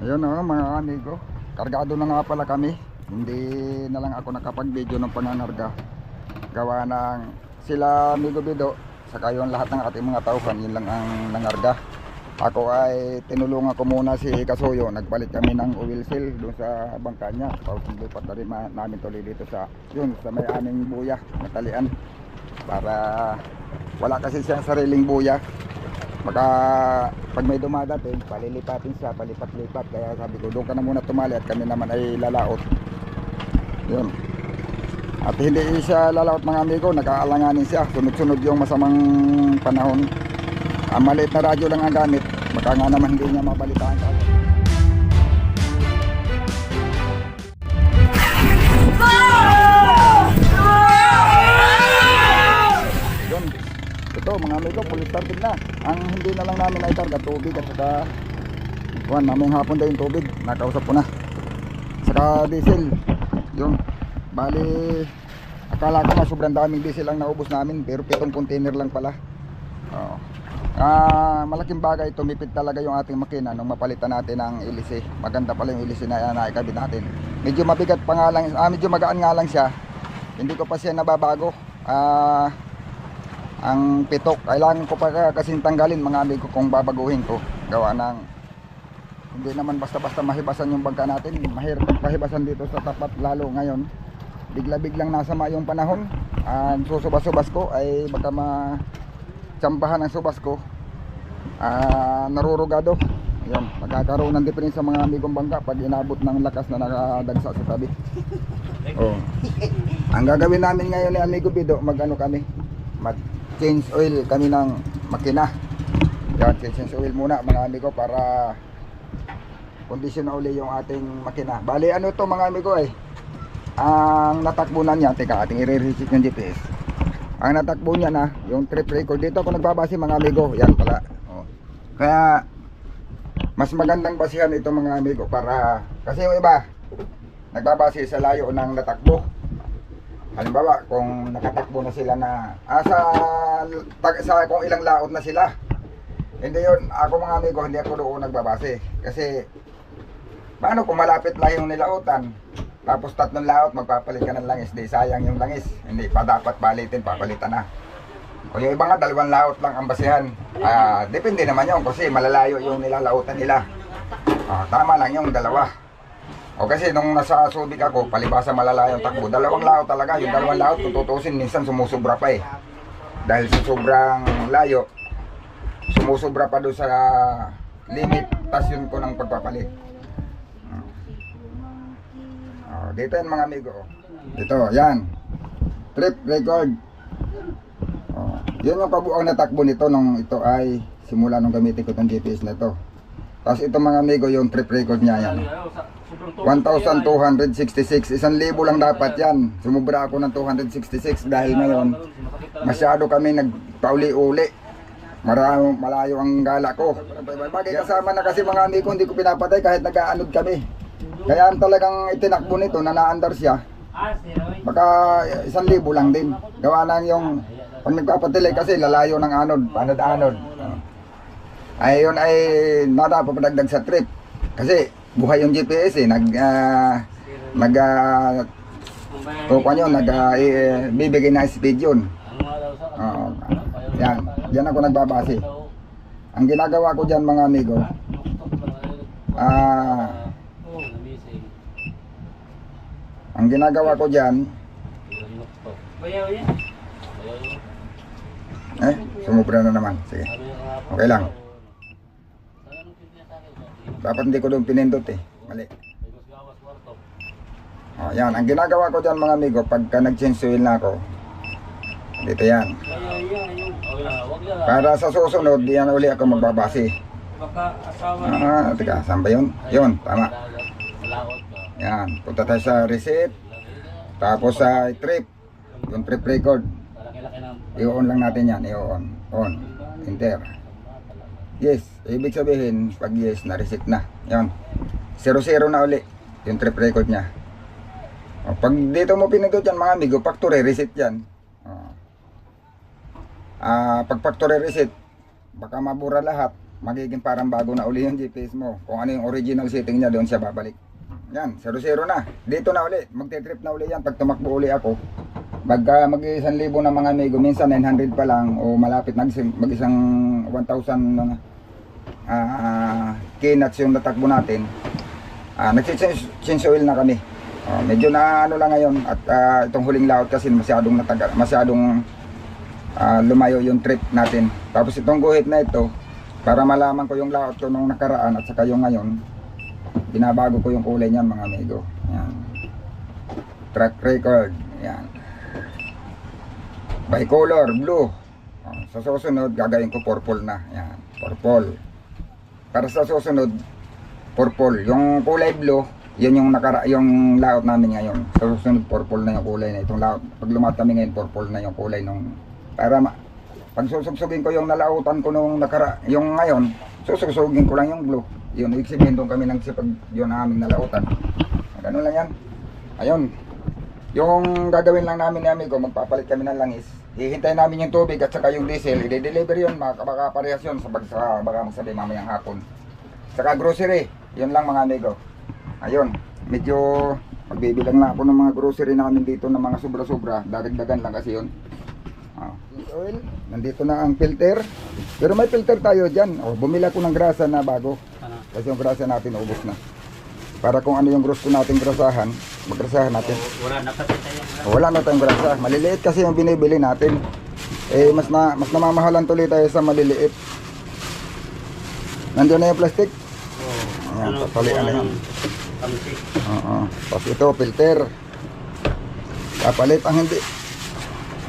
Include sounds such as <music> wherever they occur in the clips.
Ayun o mga amigo. Kargado na nga pala kami. Hindi na lang ako nakapag-video ng pangangarga. Gawa ng sila amigo bido. Saka yung lahat ng ating mga tauhan. Yun lang ang nangarga. Ako ay tinulungan ko muna si Kasuyo. Nagpalit kami ng oil seal doon sa bangka niya. Tapos lipat na rin namin tuloy dito sa yun sa may aming buya. Natalian. Para wala kasi siya sariling buya baka pag may dumadating palilipatin siya palipat-lipat. Kaya sabi ko doon ka na muna tumali at kami naman ay lalaot. Yun. At hindi siya lalaot mga amigo. Nag-aalanganin siya. Sunod-sunod yung masamang panahon. Ang maliit na radyo lang ang gamit. Baka nga naman hindi niya mabalitaan ka yun ito mga amigo full started na ang hindi na lang namin ay karga tubig at saka kuhan mamayang hapon daw yung tubig nakausap ko na saka diesel yun bali akala ko na sobrang daming diesel ang naubos namin pero pitong container lang pala Oo. Ah, malaking bagay tumipid talaga yung ating makina nung mapalitan natin ng ilise. Maganda pala yung ilise na naikabit natin. Medyo mabigat pa nga lang, ah, medyo magaan nga lang siya. Hindi ko pa siya nababago. Ah, ang pitok, kailangan ko pa kasing tanggalin mga amigo kung babaguhin ko. Gawa ng hindi naman basta-basta mahibasan yung bangka natin. Mahirap pahibasan dito sa tapat lalo ngayon. Bigla-biglang nasama yung panahon. Ang susubas-subas ko ay baka ma tsambahan ng subas ko ah narurugado yun magkakaroon ng diferensya sa mga amigong bangka pag inabot ng lakas na nakadagsa sa tabi oh. ang gagawin namin ngayon ni amigo Bido mag ano kami mag change oil kami ng makina. Yan change oil muna mga amigo para kondisyon na uli yung ating makina. Bali ano to mga amigo eh? Ang natakbunan niya teka ating i-reset yung GPS ang natakbo niya na yung trip record. Dito ako nagbabase mga amigo. Yan pala. Oh. kaya mas magandang basihan ito mga amigo para kasi yung iba nagbabase sa layo ng natakbo halimbawa kung nakatakbo na sila na ah, sa, tag- sa kung ilang laot na sila hindi yun ako mga amigo hindi ako doon nagbabase kasi paano kung malapit lang yung nilautan tapos tatlong laot, magpapalit ka ng langis. Di sayang yung langis. Hindi pa dapat balitin, papalitan na. O yung iba nga, dalawang laot lang ang basihan. Ah, depende naman yun kasi malalayo yung nilalautan nila. Ah, tama lang yung dalawa. O kasi nung nasa Subic ako, palibasa malalayo ang takbo. Dalawang laot talaga. Yung dalawang laot, kung tutusin, minsan sumusubra pa eh. Dahil sa sobrang layo, sumusubra pa doon sa limit. Tas yun ko ng pagpapalit. Oh, dito yan mga amigo. Dito, yan. Trip record. Oh, yun yung kabuang natakbo nito nung ito ay simula nung gamitin ko itong GPS na ito. Tapos ito mga amigo, yung trip record niya yan. 1,266. Isang libo lang dapat yan. Sumubra ako ng 266 dahil ngayon masyado kami nagpauli-uli. Marami, malayo ang gala ko. Bagay kasama na kasi mga amigo, hindi ko pinapatay kahit nag-aanod kami. Kaya ang talagang itinakbo nito na naandar siya, baka isang libo lang din. Gawa lang yung pag nagpapatilay kasi lalayo ng anod, panod-anod. Ay yun ay nada papadagdag sa trip. Kasi buhay yung GPS eh, nag uh, nag uh, kukuha nyo, nag ah, eh, bibigay na speed yun. Oo. yan, yan ako nagbabase. Ang ginagawa ko dyan mga amigo, ah, ang ginagawa ko dyan, eh, sumubra na naman. Sige, okay lang. Dapat hindi ko doon pinindot eh. Mali. Oh, yan, ang ginagawa ko dyan mga amigo, pagka nag-change oil na ako, dito yan. Para sa susunod, di yan uli ako magbabase. Ah, teka, saan ba yun? Yun, tama. Yan, punta tayo sa receipt. Tapos sa trip, yung trip record. I-on lang natin yan, i-on. On. Enter. Yes, ibig sabihin, pag yes, na-reset na. Yan. 0-0 na uli, yung trip record niya. O, pag dito mo pinindot yan mga amigo, factory reset yan. O. Ah, pag factory reset, baka mabura lahat. magiging parang bago na uli yung GPS mo. Kung ano yung original setting niya, doon siya babalik. Yan, 0-0 na. Dito na uli. Magte-trip na uli yan pag tumakbo uli ako. Pagka mag isang libo na mga amigo, minsan 900 pa lang o malapit mag mag isang 1,000 ah kinuts yung natakbo natin. Ah, nag-change oil na kami. Ah, medyo na ano lang ngayon at ah, itong huling laot kasi masyadong natagal, masyadong ah, lumayo yung trip natin. Tapos itong guhit na ito, para malaman ko yung laot ko nung nakaraan at saka yung ngayon, binabago ko yung kulay niyan mga amigo. Yan. Track record. Yan. Bicolor, blue. Sa susunod, gagawin ko purple na. Yan, purple. Para sa susunod, purple. Yung kulay blue, yun yung nakara yung layout namin ngayon. Sa susunod, purple na yung kulay na itong layout. Pag lumat kami ngayon, purple na yung kulay nung para ma pag susugsugin ko yung nalautan ko nung nakara yung ngayon, susugsugin ko lang yung blue. Yun, ibig sabihin doon kami nagsipag yun ang aming nalautan. Ganun lang yan. Ayun. Yung gagawin lang namin ni amigo, magpapalit kami ng langis. Hihintay namin yung tubig at saka yung diesel. I-deliver yun, baka, baka parehas yun sa, bag- sa baka magsabi mamayang hapon. Saka grocery, yun lang mga amigo. Ayun, medyo magbibilang na ako ng mga grocery namin dito ng mga sobra-sobra. Dagdagan lang kasi yun. Ah. Oil, nandito na ang filter. Pero may filter tayo dyan. Oh, bumili ako ng grasa na bago. Ano? Kasi yung grasa natin ubos na. Para kung ano yung gusto natin grasahan, magrasahan natin. Wala na pati tayo. Wala na tayong grasa. Maliliit kasi yung binibili natin. Eh, mas na mas namamahalan tuloy tayo sa maliliit. Nandiyon na yung plastic. Oh, Ayan, papalian na yan. Oo. Tapos ito, filter. Kapalit ang hindi.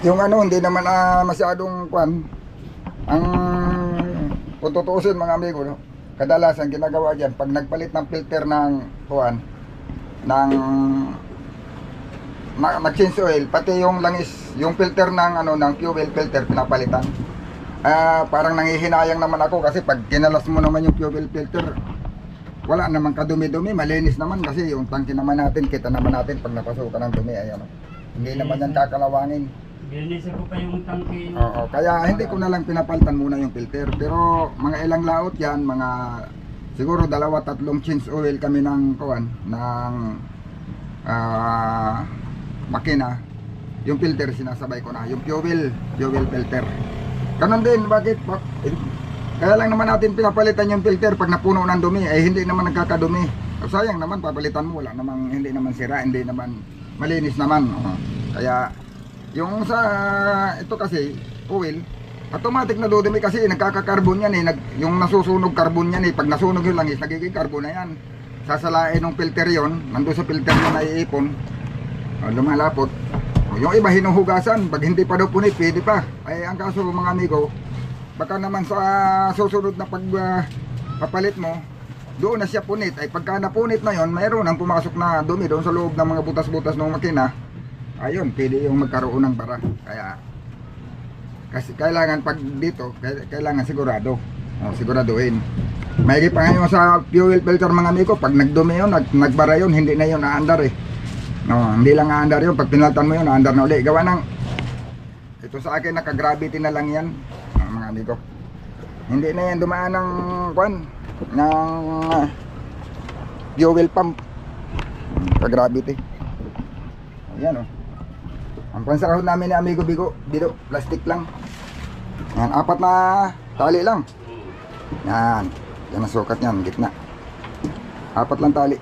Yung ano, hindi naman ah, masyadong kwan. Ang kung tutuusin mga amigo, no? Kadalasan ginagawa dyan, pag nagpalit ng filter ng kuwan, ng na, nag-change oil, pati yung langis, yung filter ng ano ng fuel filter pinapalitan. Ah, parang nangihinayang naman ako kasi pag kinalas mo naman yung fuel filter, wala namang kadumi-dumi, malinis naman kasi yung tangke naman natin, kita naman natin pag napasukan ng dumi, ayan. Hindi naman yan kakalawangin. Binilisan ko pa yung tangke. Oo, kaya hindi ko na lang pinapalitan muna yung filter. Pero mga ilang laot yan, mga siguro dalawa tatlong change oil kami ng kuwan, ng ah, makina. Yung filter sinasabay ko na, yung fuel, fuel filter. Ganon din, bakit? Bak- Kaya lang naman natin pinapalitan yung filter pag napuno ng dumi, eh hindi naman nagkakadumi. O, sayang naman, papalitan mo, wala namang, hindi naman sira, hindi naman malinis naman. Oo. Kaya, yung sa, ito kasi, oil, automatic na dudumi kasi nagkaka-carbon yan eh. Nag, yung nasusunog carbon yan eh. Pag nasunog yung langis, nagiging carbon na yan. Sasalain ng filter yon nandun sa filter na naiipon, o, lumalapot. O, yung iba hinuhugasan, pag hindi pa daw punit, pwede pa. Ay, ang kaso mga amigo, baka naman sa susunod na pag ah, papalit mo, doon na siya punit. Ay pagka napunit na yon, mayroon ang pumasok na dumi doon sa loob ng mga butas-butas ng makina. Ayun, pwede yung magkaroon ng bara. Kaya, kasi kailangan pag dito, kai- kailangan sigurado. O, siguraduhin. May pa ngayon sa fuel filter mga amigo, pag nagdumi yun, nag, nagbara yun, hindi na yun naandar eh. No, hindi lang naandar yun, pag pinaltan mo yun, naandar na uli. Gawa ng, ito sa akin, naka-gravity na lang yan, ah, mga amigo. Hindi na yan dumaan ng, kwan, ng ah, fuel pump. Ka-gravity. Ayan oh. Ang pansahod namin ni Amigo Bigo, Bido, plastic lang. Yan, apat na tali lang. Yan. Yan ang sukat niyan, gitna. Apat lang tali.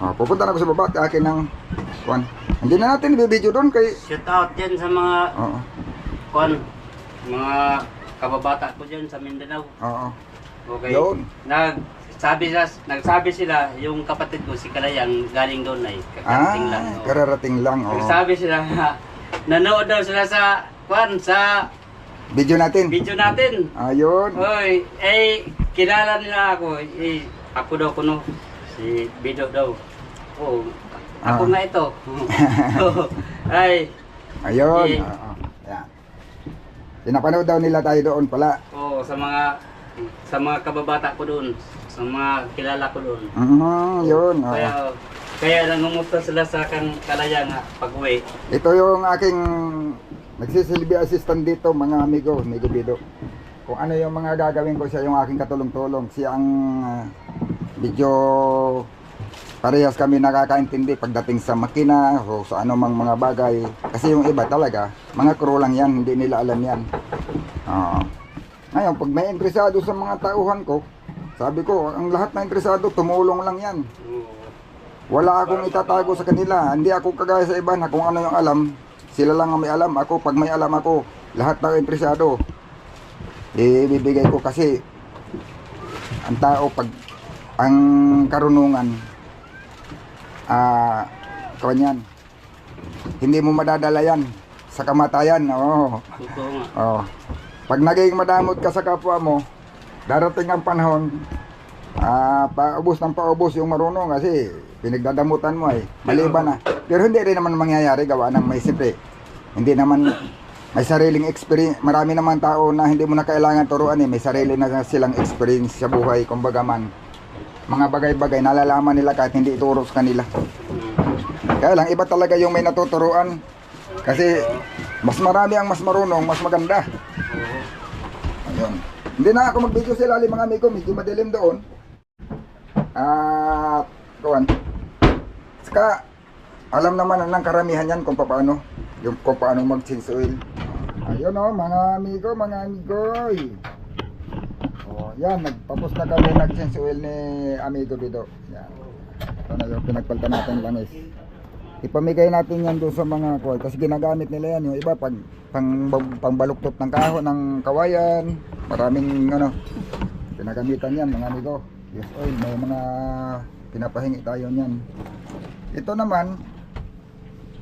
Oh, pupunta na ako sa baba, at akin ng kwan. Hindi na natin ibibideo doon kay... Shout out dyan sa mga Oo, kwan, mga kababata ko dyan sa Mindanao. oo. Okay. Yun. Nag sabi sila, nagsabi sila yung kapatid ko si Kalayang galing doon ay kakarating lang. Ah, oh. kararating lang. Oo. Nagsabi sila <laughs> nanood daw sila sa kwan sa Video natin. video natin. Ayun. Hoy, eh kilala nila ako. Eh ako daw kuno si Bido daw. Oh, ako Ah. nga ito. <laughs> Oh, ay, Ayun. Eh. Oo. Yan. Pinapanood daw nila tayo doon pala. oh, sa mga sa mga kababata ko doon, sa mga kilala ko doon. Mhm, yun. oo. Kaya kaya nangumusta sila sa kang kalaya nga pag-uwi. Ito yung aking nagsisilbi assistant dito, mga amigo, amigo Bido. kung ano yung mga gagawin ko siya yung aking katulong-tulong. Siya ang ah, medyo parehas kami nakakaintindi pagdating sa makina o sa anumang mga bagay. Kasi yung iba talaga, mga crew lang yan, hindi nila alam yan. Oo. Ngayon, pag may interesado sa mga tauhan ko, sabi ko, ang lahat na interesado, tumulong lang yan. Wala akong itatago sa kanila. Hindi ako kagaya sa iba na kung ano yung alam, sila lang ang may alam. Ako, pag may alam ako, lahat na interesado, ibibigay ko kasi ang tao pag ang karunungan ah kawan yan hindi mo madadala yan sa kamatayan oo nga. oh pag naging madamot ka sa kapwa mo darating ang panahon ah paubos ng paubos yung marunong kasi pinagdadamutan mo ay maliban na. Pero hindi rin naman mangyayari gawa ng may siyempre hindi naman may sariling experience marami naman tao na hindi mo na kailangan turuan eh. May sarili na silang experience sa buhay kumbaga man. Mga bagay-bagay nalalaman nila kahit hindi ituro sa kanila. Kaya lang iba talaga yung may natuturuan. Kasi mas marami ang mas marunong mas maganda. Ayun hindi na ako mag-video sa ilalim mga amigo. Medyo madilim doon. At kuwan. Saka alam naman ng karamihan yan kung paano yung kung paano mag-change oil. Ayun o mga amigo mga amigoy. Oh yan nagtapos na kami nag-change oil ni amigo dito yan. Ito na yung pinagpalta natin langis ipamigay natin yan doon sa mga kuwan kasi ginagamit nila yan yung iba pag pang, pangbaluktot ng kaho ng kawayan. Maraming ano pinagamitan yan mga amigo. Yes oil may mga pinapahingi tayo niyan. Ito naman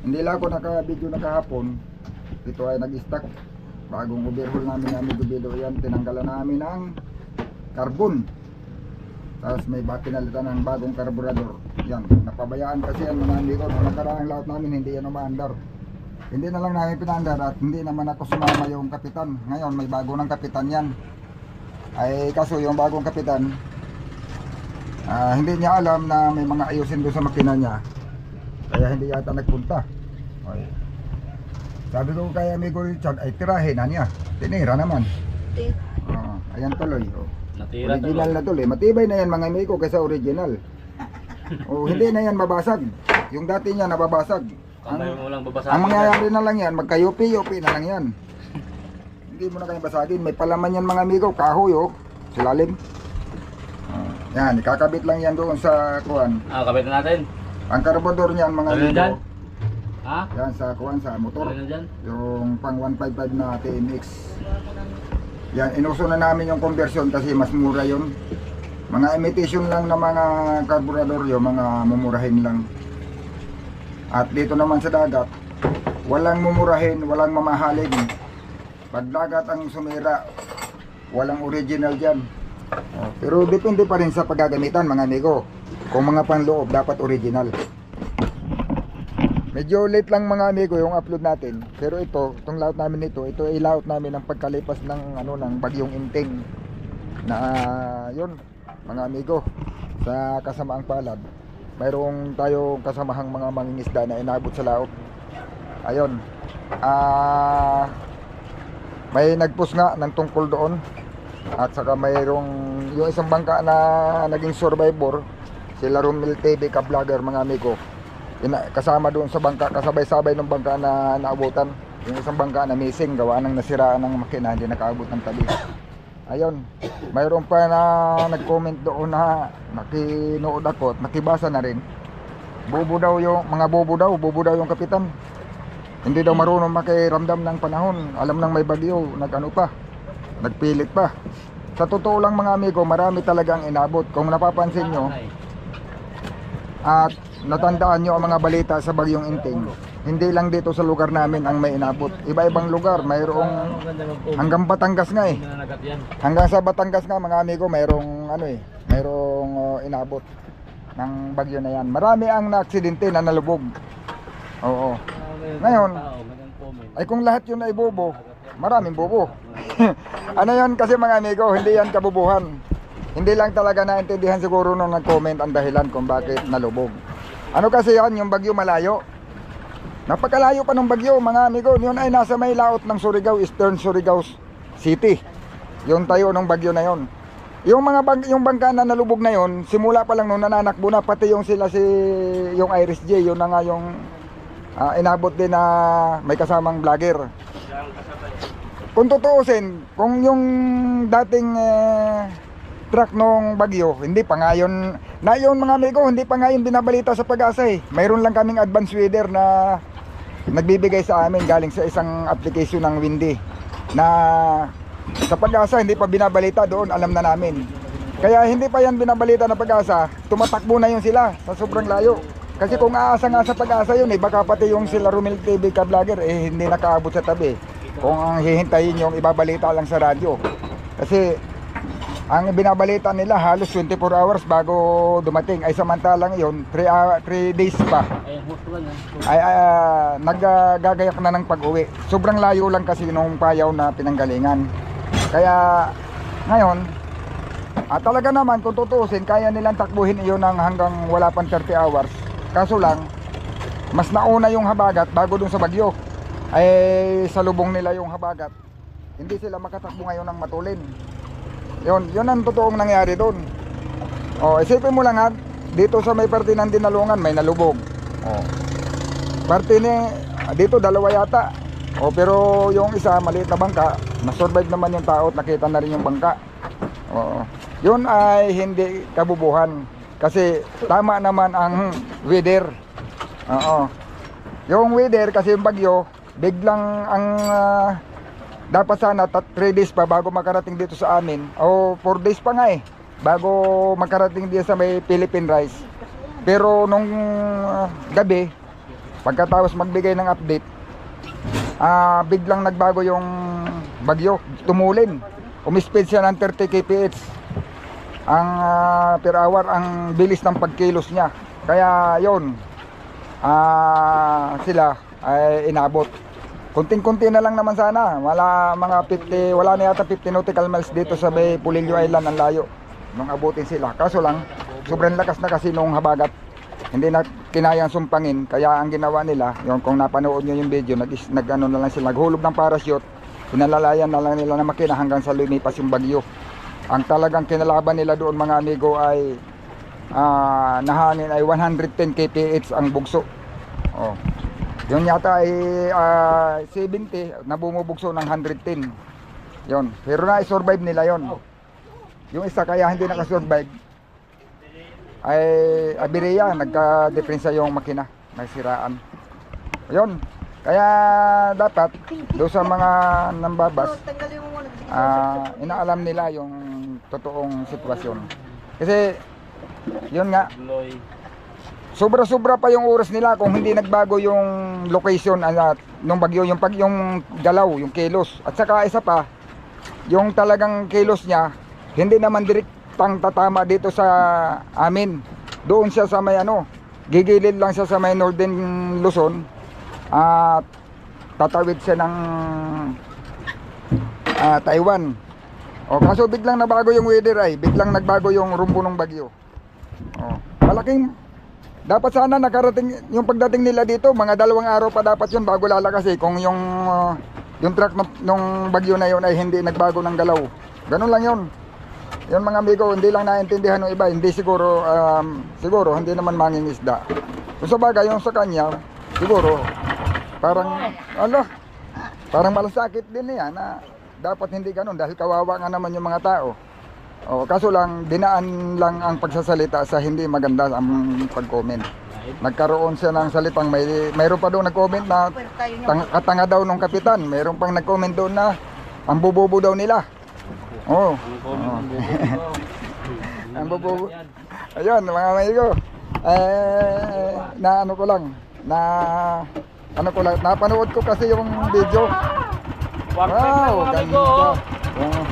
hindi lang ako naka-video na kahapon. Ito ay nag-stack. Bagong overhaul namin ng amigo dito yan. Tinanggalan namin ng carbon tapos may pinalitan ng bagong karburador. Yan, napabayaan kasi yan mga amigo. Nung nakaraang lahat namin, hindi yan umaandar. Hindi na lang namin pinandar at hindi naman ako sumama yung kapitan. Ngayon, may bago ng kapitan yan. Ay, kaso yung bagong kapitan, ah, hindi niya alam na may mga ayusin doon sa makina niya. Kaya hindi yata nagpunta. Okay. Sabi ko kay amigo Richard, ay tirahin na niya. Tinira naman. Oh, ayan tuloy. Oh. Natira Original na tol eh. Matibay na yan mga amigo kaysa original. o hindi na yan mabasag. Yung dati niya nababasag. Kamay Ang, mo lang babasahin. ang mangyayari na lang yan, magkayupi-yupi na lang yan. hindi mo na kayo basagin. May palaman yan mga amigo. Kahoy oh. Silalim. Oh, yan, ikakabit lang yan doon sa kuwan. Ah, kabit na natin. Ang karbador niyan mga amigo. dyan? Ha? Yan sa kuwan sa motor. Ano na dyan? Yung pang 155 na TMX. Yan, inuso na namin yung conversion kasi mas mura yon. Mga imitation lang na mga carburetor yung mga mumurahin lang. At dito naman sa dagat, walang mumurahin, walang mamahalin. Pag dagat ang sumira, walang original dyan. Pero depende pa rin sa paggagamitan mga amigo. Kung mga panloob, dapat original. Medyo late lang mga amigo yung upload natin. Pero ito, itong layout namin nito, ito ay layout namin ng pagkalipas ng ano ng bagyong inting na ah, yun mga amigo sa kasamaang palad. Mayroong tayong kasamahang mga mangingisda na inabot sa laot. Ayun. Ah may nagpus nga ng tungkol doon. At saka mayroong yung isang bangka na naging survivor, sila Romel TV ka-vlogger mga amigo ina, kasama doon sa bangka, kasabay-sabay ng bangka na naabutan. Yung isang bangka na missing, gawa ng nasiraan ng makina, hindi nakaabot ng tabi. Ayun, mayroon pa na nag-comment doon na nakinood ako at nakibasa na rin. Bobo daw yung, mga bobo daw, bobo daw yung kapitan. Hindi daw marunong makiramdam ng panahon. Alam nang may bagyo, nag-ano pa, nagpilit pa. Sa totoo lang mga amigo, marami talagang inabot. Kung napapansin nyo, at natandaan nyo ang mga balita sa Bagyong Inting. Hindi lang dito sa lugar namin ang may inabot. Iba-ibang lugar, mayroong hanggang Batangas nga eh. Hanggang sa Batangas nga mga amigo, mayroong ano eh, mayroong oh, inabot ng bagyo na yan. Marami ang naaksidente na nalubog. Oo. Ngayon, Ay kung lahat yun ay bobo, maraming bobo. <laughs> ano yan kasi mga amigo, hindi yan kabubuhan. Hindi lang talaga naintindihan siguro nung nag-comment ang dahilan kung bakit nalubog. Ano kasi yan, yung bagyo malayo. Napakalayo pa ng bagyo mga amigo. Yun ay nasa may laot ng Surigao, Eastern Surigao City. yung tayo ng bagyo na yon. Yung mga bang, yung bangka na nalubog na yon, simula pa lang nung nananakbo na pati yung sila si yung Iris J, yun na nga yung ah, inabot din na may kasamang vlogger. Kung tutuusin, kung yung dating eh, truck nung bagyo, hindi pa nga yun, na yun mga amigo, hindi pa nga yun binabalita sa pag-asa eh. Mayroon lang kaming advance weather na nagbibigay sa amin galing sa isang application ng Windy na sa pag-asa hindi pa binabalita doon, alam na namin. Kaya hindi pa yan binabalita ng pag-asa, tumatakbo na yun sila sa sobrang layo. Kasi kung aasa nga sa pag-asa yun eh, baka pati yung sila Rumil TV ka vlogger eh hindi nakaabot sa tabi. Kung ang hihintayin yung ibabalita lang sa radyo. Kasi ang binabalita nila halos 24 hours bago dumating ay samantalang yon 3 days pa ay uh, naggagayak na ng pag-uwi. Sobrang layo lang kasi nung payaw na pinanggalingan. Kaya ngayon, ah, talaga naman kung tutuusin, kaya nilang takbuhin iyon ng hanggang wala pang 30 hours. Kaso lang, mas nauna yung habagat bago dun sa bagyo. Ay sa lubong nila yung habagat. Hindi sila makatakbo ngayon ng matulin. Yun, yun ang totoong nangyari doon. Oh, isipin mo lang ha, dito sa may parte ng dinalungan may nalubog. Oh. Parte ni dito dalawa yata. Oh, pero yung isa maliit na bangka, na-survive naman yung tao at nakita na rin yung bangka. Oo. Yun ay hindi kabubuhan kasi tama naman ang weather. Oo. Yung weather kasi yung bagyo, biglang ang ah, dapat sana 3 days pa bago makarating dito sa amin. O 4 days pa nga eh. Bago makarating dito sa may Philippine Rice. Pero nung ah, gabi pagkatapos magbigay ng update ah biglang nagbago yung bagyo. Tumulin. Umispeed siya ng 30 kph. Ang ah, per hour ang bilis ng pagkilos niya. Kaya yon ah sila ay inabot Kunting-kunti na lang naman sana. Wala mga 50, wala na yata 50 nautical miles dito sa may Pulilio Island ang layo nung abutin sila. Kaso lang, sobrang lakas na kasi nung habagat. Hindi na kinayang sumpangin. Kaya ang ginawa nila, yung kung napanood nyo yung video, nag, nag ano na lang sila, naghulog ng parachute, pinalalayan na lang nila na makina hanggang sa lumipas yung bagyo. Ang talagang kinalaban nila doon mga amigo ay ah, nahangin ay 110 kph ang bugso. Oh. Yun yata ay ah, 70 na bumubugso ng 110. Yun. Pero na-survive nila yon. Yung isa kaya hindi nakasurvive ay abireya, nagka-depensa yung makina, may siraan. Yun. Kaya dapat do sa mga nambabas ah, inaalam nila yung totoong sitwasyon. Kasi yun nga, sobra-sobra pa yung oras nila kung hindi nagbago yung location at nung bagyo yung pag yung galaw, yung kilos. At saka isa pa, yung talagang kilos niya hindi naman direktang tatama dito sa amin. Doon siya sa may ano, gigilid lang siya sa may Northern Luzon at tatawid siya ng ah, Taiwan. O kaso biglang nabago yung weather ay, biglang nagbago yung rumbo ng bagyo. O, malaking dapat sana nakarating yung pagdating nila dito, mga dalawang araw pa dapat yun bago lalakas eh. Kung yung uh, yung truck nung, bagyo na yun ay hindi nagbago ng galaw. Ganun lang yun. Yun mga amigo, hindi lang naintindihan ng iba, hindi siguro um, siguro hindi naman mangingisda. Kung sa bagay yung sa kanya, siguro parang ala, parang malasakit din niya na dapat hindi ganun dahil kawawa nga naman yung mga tao. O, kaso lang, dinaan lang ang pagsasalita sa hindi maganda ang pag-comment. Nagkaroon siya ng salitang may mayroon pa doon nag-comment na tang, katanga daw nung kapitan. Mayroon pang nag-comment doon na ang bubobo daw nila. Oh. oh. <laughs> ang bubobo. Ayun, mga amigo. Eh, na ano ko lang, na ano ko lang, napanood ko kasi yung video. Wow, ganda. Oh.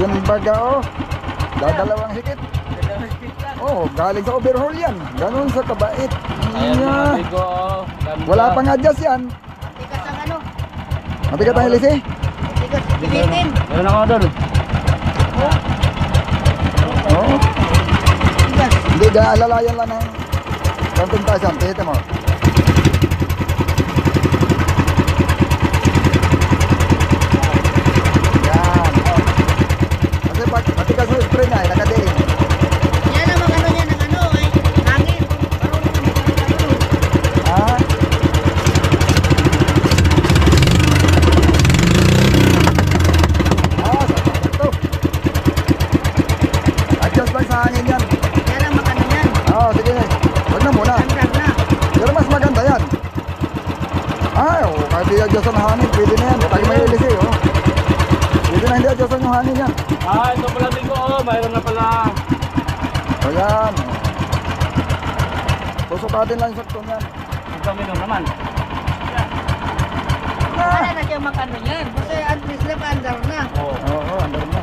Yung baga oh. Dadalawang higit. Oh, galing sa overhaul yan. Ganun sa kabait. Ayan mga oh. Wala pang adjust yan. Tigas ang ano, Mabigat ang ilisi. tigas pilitin. Meron ako doon. Oh. Hindi, alalayan lang ng konting tasan. Tihita mo. Yan. Spray nga, eh, nakadiin. Yan ang mga ano niya ng ano ay hangin. Marunong kami ano. Ah. Ah, ito. Adjust lang sa hangin yan. Yan ang mga ano yan. Oo, sige. Huwag na muna. Andar na. Pero mas maganda yan. Ah, oh, kahit i-adjust ang hangin, pwede na yan. Tayo may ilis eh, oh. Pwede na hindi adjust ang hangin yan. Ah, ito pala Miko. Oh, mayroon na pala. O yan. Susukatin lang saktong yan. Ito Miko naman. Wala na siya makano yan. Kasi at least na andar na. Oo. Oo, oh, andar na.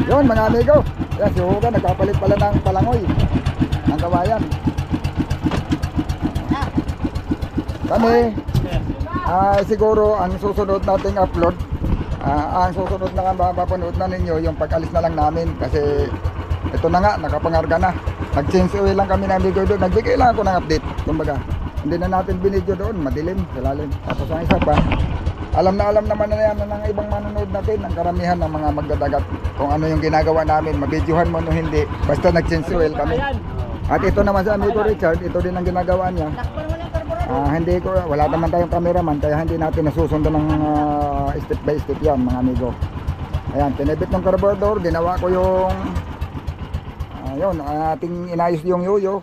<laughs> Yun mga amigo. Yan si Huga nagpapalit pala ng palangoy. Ng kawayan. Ah, Kami, ah siguro ang susunod nating upload, ah, ang susunod na mapapanood na ninyo yung pag-alis na lang namin kasi ito na nga, nakapangarga na. Nag-change oil lang kami ng amigo doon. Nagbigay lang ako ng update. Kumbaga, hindi na natin binidyo doon, madilim, sa. Tapos ang isa pa, alam na alam naman na yan ng ibang manonood natin, ang karamihan ng mga magdadagat. Kung ano yung ginagawa namin, mabidyohan mo no hindi, basta nag-change oil kami. At ito naman sa amigo Richard, ito din ang ginagawa niya. Ah, hindi ko wala naman tayong cameraman kaya hindi natin nasusundan ng ah, step by step 'yan, mga amigo. Ayan, tinibit ng carburetor, ginawa ko yung ayun, ating inayos yung yoyo oh.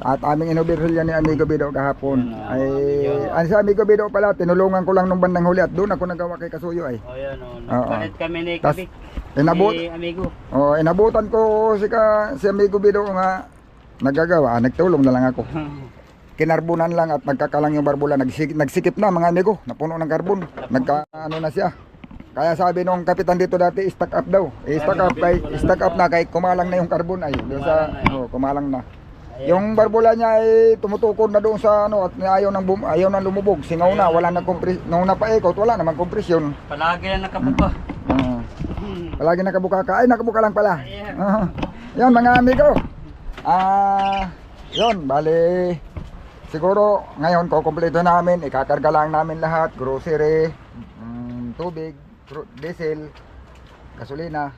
At aming inoberhol yan ni Amigo Bido kahapon. Yun, ah. Ay, Yun. ano sa Amigo Bido pala, tinulungan ko lang nung bandang huli at doon ako nagawa kay Kasuyo ay. Oh, yan, oh. Nagpalit kami ni Tas, Kabik. inabot, Ni amigo. oh, inabutan ko si, ka, si Amigo Bido nga nagagawa, nagtulong na lang ako. <laughs> kinarbonan lang at nagkakalang yung barbula. Nagsikip, nagsikip na mga amigo. Napuno ng karbon nagka ano na siya. Kaya sabi nung kapitan dito dati stack up daw. Eh, stack up kay stack up na kay kumalang na yung karbon ay doon sa oh, kumalang na. Yung barbula niya ay tumutukod na doon sa ano at ayaw nang bum, ayaw nang lumubog. Singaw na wala nang kompres nung napaikot wala namang kompresyon. Palagi na nakabuka. uh, palagi nakabuka ka. Ay nakabuka lang pala. Ayan. Ah, yan mga amigo. Ah, yon bali siguro ngayon kukumpleto namin, ikakarga lang namin lahat, grocery, mm, tubig, diesel, gasolina.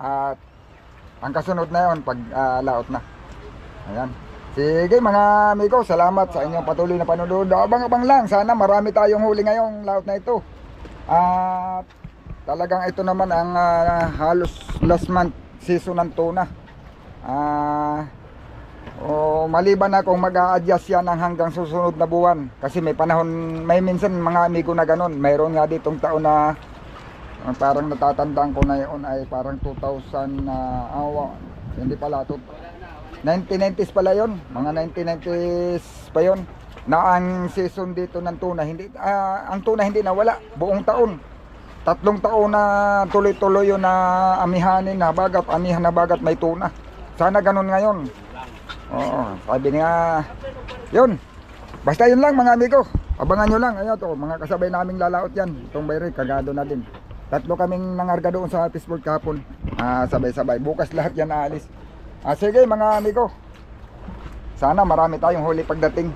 At ang kasunod na yon pag ah, laot na. Ayan. Sige mga amigo, salamat sa inyong patuloy na panonood. Abang-abang lang, sana marami tayong huli ngayong laot na ito. At talagang ito naman ang ah, halos last month season ng tuna. Ah, o maliban na kung mag-a-adjust yan ang hanggang susunod na buwan. Kasi may panahon may minsan mga amigo na ganun. Mayroon nga ditong taon na ah, parang natatandaan ko na yun ay parang 2000 na awa hindi pala to 1990s pala yon mga 1990s pa yon na ang season dito ng tuna hindi ah, ang tuna hindi nawala. Buong taon. Tatlong taon na tuloy-tuloy yun na amihanin na bagat amihan na bagat may tuna. Sana ganun ngayon oo sabi nga yun basta yun lang mga amigo. Abangan nyo lang ayan to mga kasabay naming lalaot yan. Itong bayre kagado na din. Tatlo kaming nangarga doon sa fishbowl kapon ah, sabay-sabay. Bukas lahat yan aalis. Ah, sige mga amigo. Sana marami tayong huli pagdating